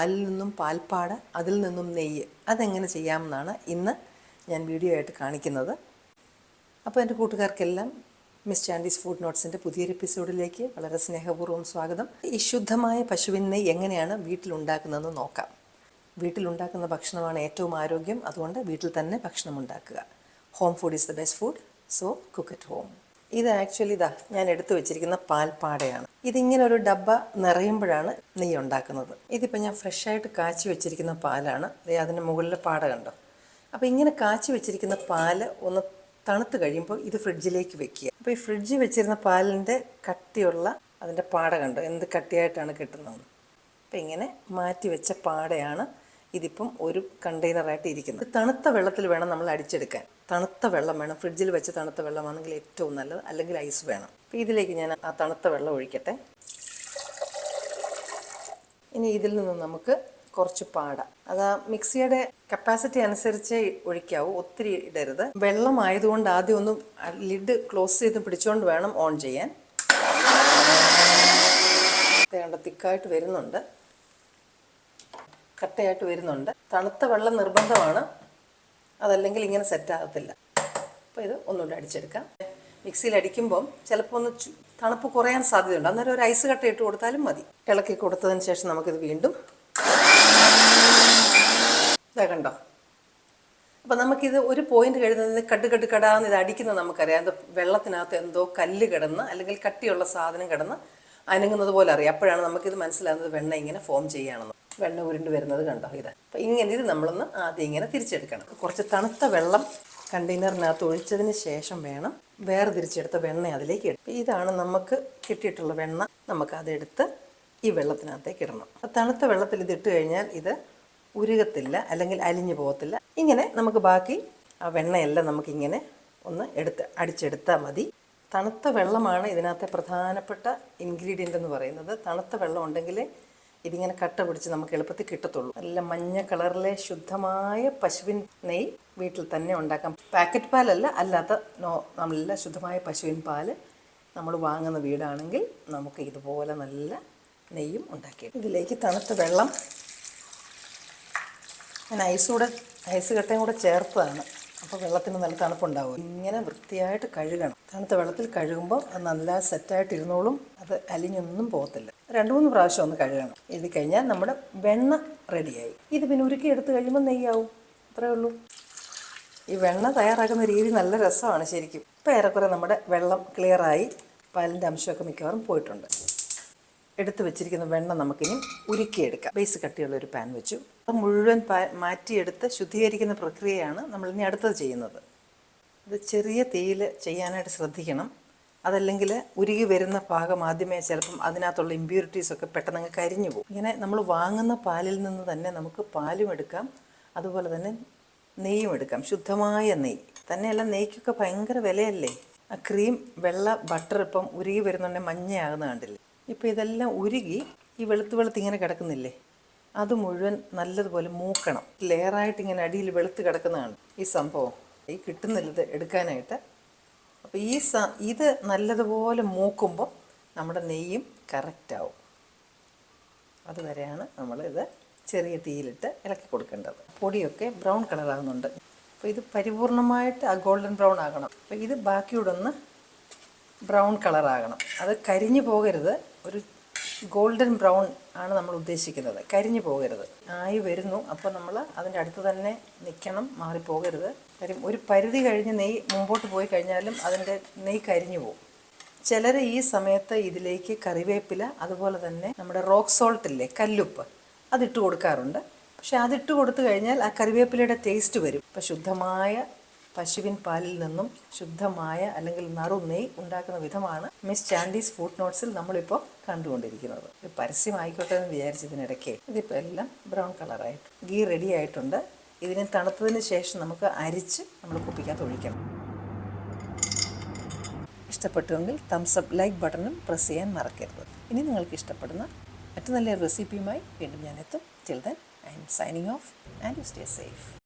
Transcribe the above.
പാലിൽ നിന്നും പാൽപ്പാട് അതിൽ നിന്നും നെയ്യ് അതെങ്ങനെ ചെയ്യാമെന്നാണ് ഇന്ന് ഞാൻ വീഡിയോ ആയിട്ട് കാണിക്കുന്നത്. അപ്പോൾ എന്റെ കൂട്ടുകാർക്കെല്ലാം മിസ് ചാൻഡീസ് ഫുഡ് നോട്ട്സിന്റെ പുതിയൊരു എപ്പിസോഡിലേക്ക് വളരെ സ്നേഹപൂർവം സ്വാഗതം. ഈ ശുദ്ധമായ പശുവിൻ നെയ്യ് എങ്ങനെയാണ് വീട്ടിലുണ്ടാക്കുന്നതെന്ന് നോക്കാം. വീട്ടിലുണ്ടാക്കുന്ന ഭക്ഷണമാണ് ഏറ്റവും ആരോഗ്യം. അതുകൊണ്ട് വീട്ടിൽ തന്നെ ഭക്ഷണം ഉണ്ടാക്കുക. Home food is the best food so cook at home ഇത് ആക്ച്വലി ഇതാ ഞാൻ എടുത്തു വെച്ചിരിക്കുന്ന പാൽപ്പാടയാണ്. ഇതിങ്ങനെ ഒരു ഡബ്ബ നിറയുമ്പോഴാണ് നെയ്യ് ഉണ്ടാക്കുന്നത്. ഇതിപ്പോൾ ഞാൻ ഫ്രഷായിട്ട് കാച്ചി വെച്ചിരിക്കുന്ന പാലാണ്. അതിന്റെ മുകളിലെ പാട കണ്ടോ? അപ്പോൾ ഇങ്ങനെ കാച്ചി വെച്ചിരിക്കുന്ന പാൽ ഒന്ന് തണുത്ത് കഴിയുമ്പോൾ ഇത് ഫ്രിഡ്ജിലേക്ക് വെക്കുക. അപ്പോൾ ഈ ഫ്രിഡ്ജിൽ വെച്ചിരുന്ന പാലിന്റെ കട്ടിയുള്ള അതിന്റെ പാട കണ്ടോ? എന്ത് കട്ടിയായിട്ടാണ് കിട്ടുന്നത്? അപ്പം ഇങ്ങനെ മാറ്റി വെച്ച പാടയാണ് ഇതിപ്പം ഒരു കണ്ടെയ്നറായിട്ട് ഇരിക്കുന്നത്. തണുത്ത വെള്ളത്തിൽ വേണം നമ്മൾ അടിച്ചെടുക്കാൻ. തണുത്ത വെള്ളം വേണം. ഫ്രിഡ്ജിൽ വെച്ച് തണുത്ത വെള്ളമാണെങ്കിൽ ഏറ്റവും നല്ലത്. അല്ലെങ്കിൽ ഐസ് വേണം. അപ്പോൾ ഇതിലേക്ക് ഞാൻ ആ തണുത്ത വെള്ളം ഒഴിക്കട്ടെ. ഇനി ഇതിൽ നിന്ന് നമുക്ക് കുറച്ച് പാട. അത് മിക്സിയുടെ കപ്പാസിറ്റി അനുസരിച്ച് ഒഴിക്കാവൂ. ഒത്തിരി ഇടരുത്. വെള്ളം ആയതുകൊണ്ട് ആദ്യം ഒന്ന് ലിഡ് ക്ലോസ് ചെയ്ത് പിടിച്ചുകൊണ്ട് വേണം ഓൺ ചെയ്യാൻ. വേണ്ട തിക്കായിട്ട് വരുന്നുണ്ട്. കട്ടയായിട്ട് വരുന്നുണ്ട്. തണുത്ത വെള്ളം നിർബന്ധമാണ്. അതല്ലെങ്കിൽ ഇങ്ങനെ സെറ്റ് ആകത്തില്ല. അപ്പോൾ ഇത് ഒന്നുകൂടെ അടിച്ചെടുക്കാം. മിക്സിയിൽ അടിക്കുമ്പം ചിലപ്പോൾ ഒന്ന് തണുപ്പ് കുറയാൻ സാധ്യതയുണ്ട്. അന്നേരം ഒരു ഐസ് കട്ട ഇട്ട് കൊടുത്താലും മതി. ഇളക്കി കൊടുത്തതിന് ശേഷം നമുക്കിത് വീണ്ടും ഇതാ കണ്ടോ? അപ്പം നമുക്കിത് ഒരു പോയിന്റ് കഴിയുന്നതിന് കട്ട് കട്ട് കടാന്ന് ഇത് അടിക്കുന്നത് നമുക്കറിയാം. അത് വെള്ളത്തിനകത്ത് എന്തോ കല്ല് കിടന്ന് അല്ലെങ്കിൽ കട്ടിയുള്ള സാധനം കിടന്ന് അനങ്ങുന്നത് പോലെ അറിയാം. അപ്പോഴാണ് നമുക്കിത് മനസ്സിലാകുന്നത് വെണ്ണ ഇങ്ങനെ ഫോം ചെയ്യുകയാണെന്ന്. വെണ്ണ ഉരുണ്ട് വരുന്നത് കണ്ടോ? ഇത്. അപ്പം ഇങ്ങനെ ഇത് നമ്മളൊന്ന് ആദ്യം ഇങ്ങനെ തിരിച്ചെടുക്കണം. കുറച്ച് തണുത്ത വെള്ളം കണ്ടെയ്നറിനകത്ത് ഒഴിച്ചതിന് ശേഷം വേണം വേറെ തിരിച്ചെടുത്ത വെണ്ണ അതിലേക്ക് ഇടും ഇതാണ് നമുക്ക് കിട്ടിയിട്ടുള്ള വെണ്ണ. നമുക്ക് അതെടുത്ത് ഈ വെള്ളത്തിനകത്തേക്ക് ഇടണം. അപ്പോൾ തണുത്ത വെള്ളത്തിൽ ഇത് ഇട്ട് കഴിഞ്ഞാൽ ഇത് ഉരുകത്തില്ല അല്ലെങ്കിൽ അലിഞ്ഞു പോകത്തില്ല. ഇങ്ങനെ നമുക്ക് ബാക്കി ആ വെണ്ണയെല്ലാം നമുക്കിങ്ങനെ ഒന്ന് എടുത്ത് അടിച്ചെടുത്താൽ മതി. തണുത്ത വെള്ളമാണ് ഇതിനകത്തെ പ്രധാനപ്പെട്ട ഇൻഗ്രീഡിയന്റ് എന്ന് പറയുന്നത്. തണുത്ത വെള്ളം ഉണ്ടെങ്കിൽ ഇതിങ്ങനെ കട്ട പിടിച്ച് നമുക്ക് എളുപ്പത്തിൽ കിട്ടത്തുള്ളൂ. നല്ല മഞ്ഞ കളറിലെ ശുദ്ധമായ പശുവിൻ നെയ് വീട്ടിൽ തന്നെ ഉണ്ടാക്കാം. പാക്കറ്റ് പാലല്ല അല്ലാത്ത നോ നല്ല ശുദ്ധമായ പശുവിൻ പാൽ നമ്മൾ വാങ്ങുന്ന വീടാണെങ്കിൽ നമുക്ക് ഇതുപോലെ നല്ല നെയ്യും ഉണ്ടാക്കി ഇതിലേക്ക് തണുത്ത വെള്ളം ഞാൻ ഐസ് കൂടെ ഐസ് കട്ടയും കൂടെ ചേർത്തതാണ്. അപ്പോൾ വെള്ളത്തിന് നല്ല തണുപ്പുണ്ടാവും. ഇങ്ങനെ വൃത്തിയായിട്ട് കഴുകണം. തണുത്ത വെള്ളത്തിൽ കഴുകുമ്പോൾ അത് നല്ല സെറ്റായിട്ട് ഇരുന്നോളും അത് അലിഞ്ഞൊന്നും പോകത്തില്ല. രണ്ട് മൂന്ന് പ്രാവശ്യം ഒന്ന് കഴുകണം. എഴുതി കഴിഞ്ഞാൽ നമ്മുടെ വെണ്ണ റെഡിയായി ഇത് പിന്നെ ഉരുക്കി എടുത്ത് കഴിയുമ്പോൾ നെയ്യാവും. അത്രേ ഉള്ളൂ. ഈ വെണ്ണ തയ്യാറാക്കുന്ന രീതി നല്ല രസമാണ് ശരിക്കും. ഇപ്പോൾ ഏറെക്കുറെ നമ്മുടെ വെള്ളം ക്ലിയറായി പാലിന്റെ അംശമൊക്കെ മിക്കവാറും പോയിട്ടുണ്ട്. എടുത്ത് വെച്ചിരിക്കുന്ന വെണ്ണ നമുക്കിനി ഉരുക്കിയെടുക്കാം. ബേസ് കട്ടിയുള്ള ഒരു പാൻ വെച്ചു. അത് മുഴുവൻ പാ മാറ്റിയെടുത്ത് ശുദ്ധീകരിക്കുന്ന പ്രക്രിയയാണ് നമ്മളിനി അടുത്തത് ചെയ്യുന്നത്. ഇത് ചെറിയ തീയിൽ ചെയ്യാനായിട്ട് ശ്രദ്ധിക്കണം. അതല്ലെങ്കിൽ ഉരുകി വരുന്ന പാകം ആദ്യമേ ചിലപ്പം അതിനകത്തുള്ള ഇമ്പ്യൂരിറ്റീസ് ഒക്കെ പെട്ടെന്ന് കരിഞ്ഞു പോകും. ഇങ്ങനെ നമ്മൾ വാങ്ങുന്ന പാലിൽ നിന്ന് തന്നെ നമുക്ക് പാലും എടുക്കാം അതുപോലെ തന്നെ നെയ്യും എടുക്കാം. ശുദ്ധമായ നെയ്യ്. തന്നെയല്ല നെയ്ക്കൊക്കെ ഭയങ്കര വിലയല്ലേ? ആ ക്രീം വെള്ള ബട്ടർ ഇപ്പം ഉരുകി വരുന്നുണ്ടെങ്കിൽ മഞ്ഞയാകുന്ന കണ്ടില്ലേ? ഇപ്പോൾ ഇതെല്ലാം ഉരുകി ഈ വെളുത്ത് വെളുത്ത് ഇങ്ങനെ കിടക്കുന്നില്ലേ? അത് മുഴുവൻ നല്ലതുപോലെ മൂക്കണം. ലെയറായിട്ട് ഇങ്ങനെ അടിയിൽ വെളുത്ത് കിടക്കുന്നതാണ് ഈ സംഭവം. ഈ കിട്ടുന്നില്ലത് എടുക്കാനായിട്ട് അപ്പോൾ ഈ സ ഇത് നല്ലതുപോലെ മൂക്കുമ്പോൾ നമ്മുടെ നെയ്യും കറക്റ്റാവും അതുവരെയാണ് നമ്മളിത് ചെറിയ തീയിലിട്ട് ഇളക്കി കൊടുക്കേണ്ടത്. പൊടിയൊക്കെ ബ്രൗൺ കളറാകുന്നുണ്ട് അപ്പോൾ ഇത് പരിപൂർണമായിട്ട് ആ ഗോൾഡൻ ബ്രൗൺ ആകണം. അപ്പോൾ ഇത് ബാക്കിയോടൊന്ന് ബ്രൗൺ കളറാകണം അത് കരിഞ്ഞു പോകരുത്. ഒരു ഗോൾഡൻ ബ്രൗൺ ആണ് നമ്മൾ ഉദ്ദേശിക്കുന്നത്. കരിഞ്ഞു പോകരുത്. ആയി വരുന്നു. അപ്പോൾ നമ്മൾ അതിന്റെ അടുത്ത് തന്നെ നിൽക്കണം. മാറിപ്പോകരുത്. കാര്യം ഒരു പരിധി കഴിഞ്ഞ് നെയ്യ് മുമ്പോട്ട് പോയി കഴിഞ്ഞാലും അതിന്റെ നെയ്യ് കരിഞ്ഞു പോകും. ചിലർ ഈ സമയത്ത് ഇതിലേക്ക് കറിവേപ്പില അതുപോലെ തന്നെ നമ്മുടെ റോക്ക് സോൾട്ട് ഇല്ലേ കല്ലുപ്പ് അതിട്ട് കൊടുക്കാറുണ്ട്. പക്ഷെ അതിട്ട് കൊടുത്തു കഴിഞ്ഞാൽ ആ കറിവേപ്പിലയുടെ ടേസ്റ്റ് വരും. ഇപ്പം ശുദ്ധമായ പശുവിൻ പാലിൽ നിന്നും ശുദ്ധമായ അല്ലെങ്കിൽ നറു നെയ് ഉണ്ടാക്കുന്ന വിധമാണ് മിസ് ചാൻഡീസ് ഫുഡ് നോട്ട്സിൽ നമ്മളിപ്പോൾ കണ്ടുകൊണ്ടിരിക്കുന്നത്. ഇത് പരസ്യമായിക്കോട്ടെ എന്ന് വിചാരിച്ചതിനിടയ്ക്ക് ഇതിപ്പോൾ എല്ലാം ബ്രൗൺ കളറായിട്ട് ഗീ റെഡി ആയിട്ടുണ്ട്. ഇതിനെ തണുത്തതിന് ശേഷം നമുക്ക് അരിച്ച് നമ്മൾ കുപ്പിക്കകത്ത് ഒഴിക്കണം. ഇഷ്ടപ്പെട്ടുവെങ്കിൽ തംസ് അപ്പ് ലൈക്ക് ബട്ടണും പ്രസ് ചെയ്യാൻ മറക്കരുത്. ഇനി നിങ്ങൾക്ക് ഇഷ്ടപ്പെടുന്ന മറ്റു നല്ല റെസിപ്പിയുമായി വീണ്ടും ഞാൻ എത്തും. Till then I'm signing off and you stay safe